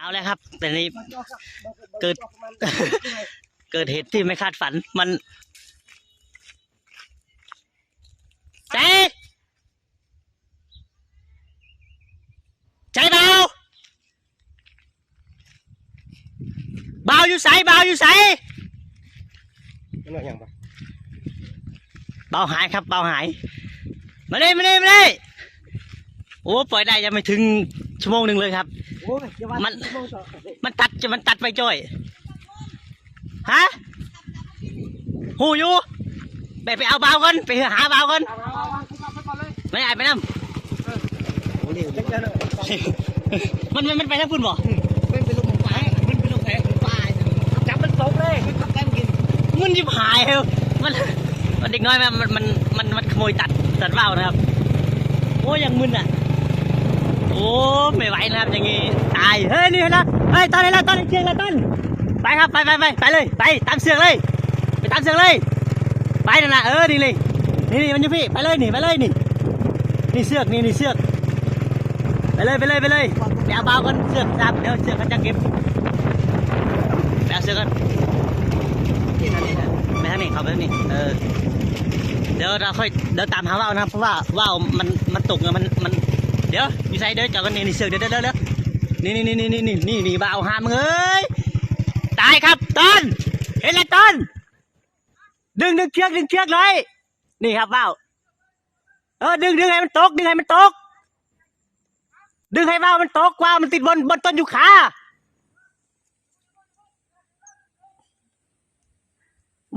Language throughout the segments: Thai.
เอาเลยครับ แต่นี้เกิด เกิดเหตุที่ไม่คาดฝันมันใจใจเบาเบาอยู่ใสเบาอยู่ใสมันว่าอย่างปะเบาหายครับเบาหาย มาเลยมาเลยมาเลยโอ้ปล่อยได้ยังไม่ถึงชั่วโมงหนึ่งเลยครับโอ้ยอย่าว่า มันชั่วโงต่อมันตัดจะมันตัดไปจ้อยฮะหูอยู่ไปไปเอาเบาก่อนไปหาเบาก่อนเอาเอาเอาขึ้นมาไปก่อนเลยไม่ได้ไปน้โอ้นี่จังเจอเนอะำมันมันมันไปทางพุ่นบ่เป็นเป็นลูกของฝ่ายมันเป็นลูกแผลของฝ่ายจับมันตกเลยมันทำแก้มกินมันจิบหายเฮ้ยมันมันเด็กน้อยมันมันมันมันมันขโมยตัดตัดเบานะครับโอ้ยังมึนอะ โอ้ไม่ไหวนะครับอย่างงี้ตายเฮ้ยนี่เห็นแล้วเฮ้ยต้นเห็นแล้วต้นเห็นเชือกแล้วต้นไปครับไปไปไปไปเลยไปตามเสือกเลย ไปตามเสือกเลยไปนั่นะเออนี่เลยนี่นี่มันอยู่พี่ไปเลยนี่ไปเลยนี่นี่เสือกนี่นี่เสือกไปเลยไปเลยไปเลยไปเอาเบากันเสือกจับเดี๋ยวเสือกเขาจะเก็บไปเอาเสือกกันกินอะไรนะไปทางนี้เขาไปทางนี้เออเดี๋ยวเราค่อยเดี๋ยวตามหาว่าวนะเพราะว่าว่าวมันมันตกอะมันมัน เดี๋ยวอยู่ใส่เดี๋ยวจอดกันนี่นี่เสือกเดี๋ยวเดี๋ยวเดี๋ยวนี่นี่นี่นี่นี่นี่นี่ว่าวหามึงเอ้ยตายครับต้นเห็นแล้วต้นดึงดึงเชือกดึงเชือกเลยนี่ครับว่าวเออดึงดึงให้มันตกดึงให้มันตก ดึงให้ว่าวมันตกว่าวมันติดบนบนต้นยูคา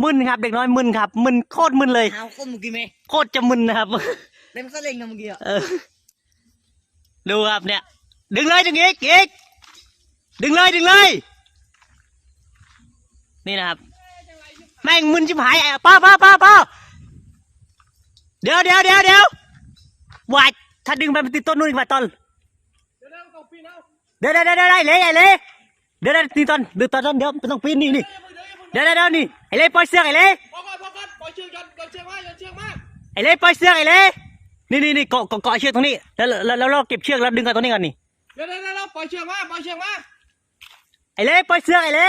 มึนครับเด็กน้อยมึนครับมึนโคตรมึนเลยเอาก็มึงกินไหมโคตรจะมึนนะครับเล่นซะเล่งนะเมื่อกี้อะเออ ดูครับเนี่ย ดึงเลยดึงอีกอีกดึงเลยดึงเลย นี่นะครับ แม่งมึนชิบหายอะป้าป้าป้าป้าเดี๋ยวเดี๋ยวเดี๋ยวเดี๋ยววายถ้าดึงไปมันติดต้นนู่นอีกว่าต้นเดี๋ยวเราต้องปีนเอาเดี๋ยวเดี๋ยวเดี๋ยวเดี๋ยวเละไอ้เละเดี๋ยวเดี๋ยวตีต้นดึงต้นเดี๋ยวไม่ต้องปีนนี่นี่เดี๋ยวเดี๋ยวเดี๋ยวนี่ไอ้เละปล่อยเสือกไอ้เละพอก่อนพอก่อนปล่อยเชือกกันปล่อยเชือกมาปล่อยเชือกมาไอ้เละปล่อยเสือกไอ้เละ นี่นี่นี่เกาะเกาะเกาะเชือกตรงนี้ แล้วแล้วแล้วเราเก็บเชือกแล้วดึงกันตรงนี้ก่อนนี่เดี๋ยวเดี๋ยวเดี๋ยวปล่อยเชือกมาปล่อยเชือกมาไอ้เล่ปล่อยเสือกไอ้เล่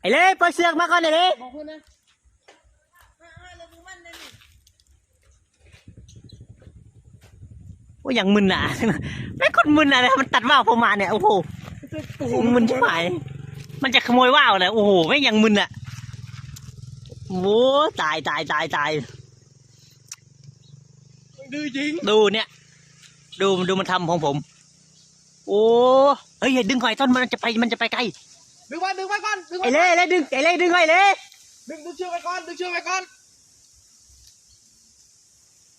ไอ้เล่ปล่อยเสือกมาก่อนไอ้เล่บอกเพื่อนนะโอ้ยอย่างมึนอะไม่คนมึนอะมันตัดว่าวผมมาเนี่ยโอ้โหโอ้โหมึนชิบหายมันจะขโมยว่าวเลยโอ้โหไม่อย่างมึนอะ โอ้โหตายตายตายตายดื้อจริง ดูเนี่ย ดูดูมันทำของผม โอ้เฮ้ยอย่าดึงหอยต้นมันจะไปมันจะไปไกลดึงไว้ดึงไว้ก่อนดึงไว้ไอ้เล่ไอ้เล่ดึงไอ้เล่ดึงไว้ไอ้เล่ดึงดึงเชือกไว้ก่อนดึงเชือกไว้ก่อน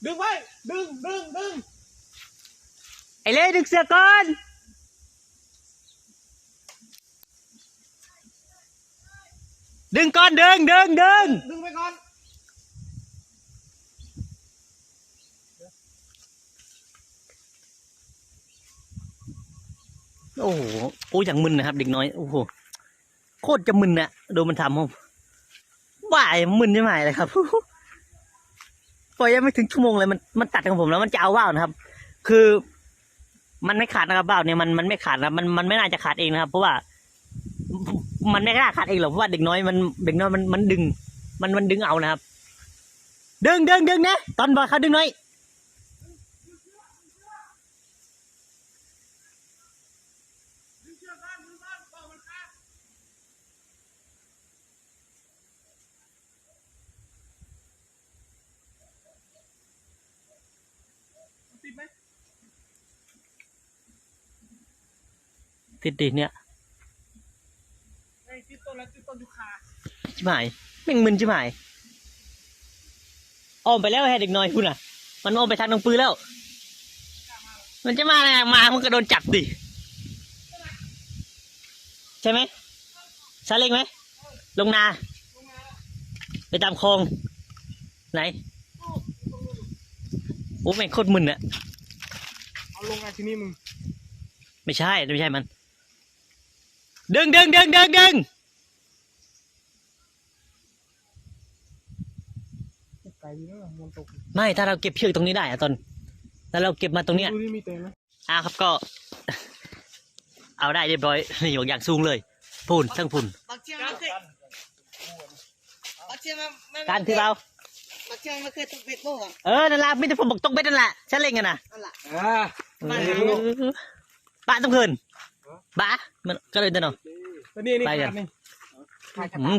ดึงไว้ดึงดึงดึงไอ้เล่ดึงเสือกก่อน ดึงก่อนดึงดึงดึงดึงไปก่อนโอ้โหโอ้ยอย่างมึนนะครับเด็กน้อยโอ้โหโคตรจะมึนนะดูมันทำผมบ่ายมึนใช่ไหมเลยครับปล่อยยังไม่ถึงชั่วโมงเลยมันมันตัดของผมแล้วมันจะเอาว่าวนะครับ คือ มันไม่ขาดนะครับว่าวเนี่ยมันมันไม่ขาดนะมันมันไม่น่าจะขาดเองนะครับ เพราะว่า มันไม่น่าขาดเองหรอกเพราะว่าเด็กน้อยมันเด็กน้อยมันมันดึง มันมันดึงเอานะครับ ดึงดึงดึงนะตอนบอกเขาดึงหน่อยดึงเชือกก่อนดึงก่อนปล่อยมันขาดมันติดไหมติดดิเนี่ยไอ้ ติดต้นแล้วติดต้นยูคาชิบหายแม่งมึนชิบหายอ้อมไปแล้วให้เด็กน้อยพูดน่ะ มันอ้อมไปทางน้องปือแล้ว มันจะมาอะไรมามันก็โดนจับดิใช่ไหมซาเล้งไหมลงนา ไปตามคลองไหนโอ้แม่งโคตรมึนอะเอาลงไงทีนี้มึง ไม่ใช่ ไม่ใช่มัน ดึงดึงดึงดึงดึง ไก ลดีนะมันตกไม่ถ้าเราเก็บเชือกตรงนี้ได้อะตอนแล้วเราเก็บมาตรงเนี้ยดูนี่มีเต็มไหมอ่าครับก็ เอาได้เรียบร้อยนี่อยู่อย่างสูงเลยพูนทั้งพูนบักเชียงมันเคยบักเชียงมันมันการที่เราบักเชียงมันเคยตกเบ็ดโม่อะเออนั่นแหละไม่ได้ผมบอกตกเบ็ดนั่นแหละฉันเล่นกันนะนั่นแหละอ่าบ้านไหนบ้าต้องคืนบ้ามันก็เลยเดินเอาตัวนี้นี่ไปกัน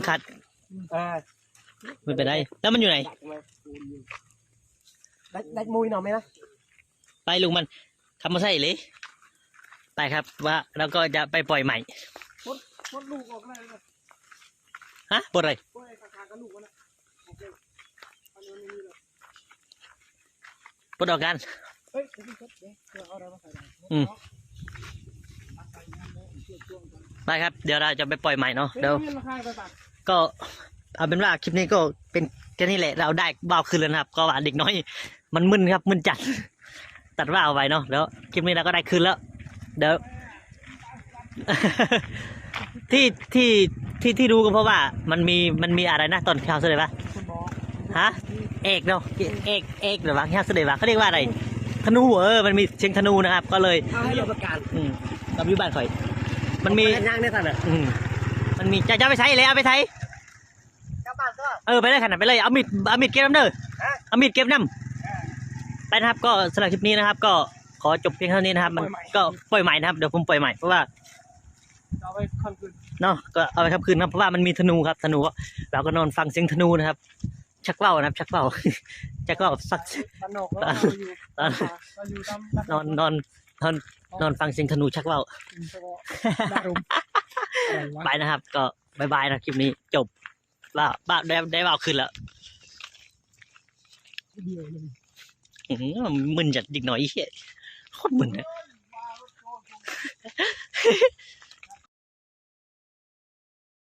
ขาด ไม่เป็นไร แล้วมันอยู่ไหน ได้ได้มุยหน่อยไหมนะไปลุงมันคำมาใส่เลย ไปครับว่าเราก็จะไปปล่อยใหม่พดพดลูกออกได้เลยนะฮะปลดอะไรพดไอ้ขาดกับลูกวะนะโอเคอันนี้ไม่มีเลยปลดออกกัน เฮ้ยเดี๋ยวพี่พดเดี๋ยวเดี๋ยวเอาอะไรมาใส่ได้อืมไปครับ เดี๋ยวเราจะไปปล่อยใหม่เนาะ เดี๋เดี๋ยยววมีราคาไปตัดก็ เอาเป็นว่าคลิปนี้ก็เป็นแค่นี้แหละ เราได้ว่าวคืนแล้วนะครับ ก็ว่าเด็กน้อย มันมึนครับมึนจัด ตัดว่าวไว้เนาะแล้วคลิปนี้เราก็ได้คืนแล้วเดี๋ยวที่ที่ที่ที่รู้ก็เพราะว่ามันมีมันมีอะไรนะตอนข้าวเสด็จปะคุณบอกฮะเอกเนาะเอกเอกหรือว่าข้าวเสด็จปะเขาเรียกว่าอะไรธนูเออมันมีเชิงธนูนะครับ ก็เลยเอาให้เราประกาศอืมกับอยุบานข่อย มันมีย่างได้ตัดอะอืมมันมีจะจะเอาไปใช้เลยเอาไปใช้กลับบ้านก็ เออไปเลยขนาดไปเลยเอามีดเอามีดเก็บน้ำเด้อเอามีดเก็บน้ำไปนะครับก็สำหรับคลิปนี้นะครับ ก็ขอจบเพียงเท่านี้นะครับ มันก็ปล่อยใหม่นะครับเดี๋ยวผมปล่อยใหม่เพราะว่าเอาไปคันคืนเนาะก็เอาไปครับคืนครับเพราะว่ามันมีธนูครับธนูก็เราก็นอนฟังเสียงธนูนะครับ ชักเป้านะครับ ชักเป้าชักเป้าสักตันนอกแล้วเราอยู่ตอนเราอยู่ตามนอนนอนนอนนอนฟังเสียงธนูชักเป้าดารุมอะไรวะไปนะครับ ก็บายบายนะคลิปนี้จบ บ้าบ้าได้ได้บ้าขึ้นแล้วอืมมึนจัดดิกหน่อยไอ้เหี้ยโคตรมึนอะ